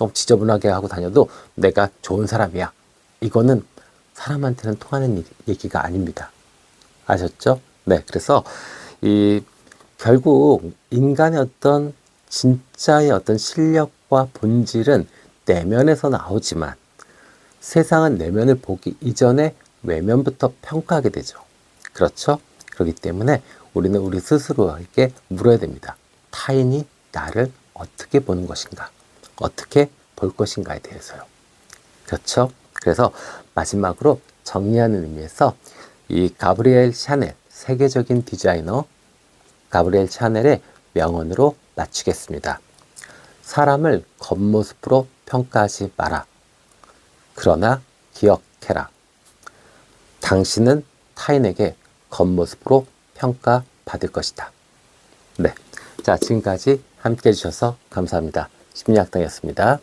좀 지저분하게 하고 다녀도 내가 좋은 사람이야. 이거는 사람한테는 통하는 일- 얘기가 아닙니다. 아셨죠? 네. 그래서 이 결국 인간의 어떤 진짜의 어떤 실력과 본질은 내면에서 나오지만 세상은 내면을 보기 이전에 외면부터 평가하게 되죠. 그렇죠? 그렇기 때문에 우리는 우리 스스로에게 물어야 됩니다. 타인이 나를 어떻게 보는 것인가? 어떻게 볼 것인가에 대해서요. 그렇죠? 그래서 마지막으로 정리하는 의미에서 이 가브리엘 샤넬, 세계적인 디자이너 가브리엘 샤넬의 명언으로 마치겠습니다. 사람을 겉모습으로 평가하지 마라. 그러나 기억해라. 당신은 타인에게 겉모습으로 평가받을 것이다. 네. 자, 지금까지 함께 해주셔서 감사합니다. 심리학당이었습니다.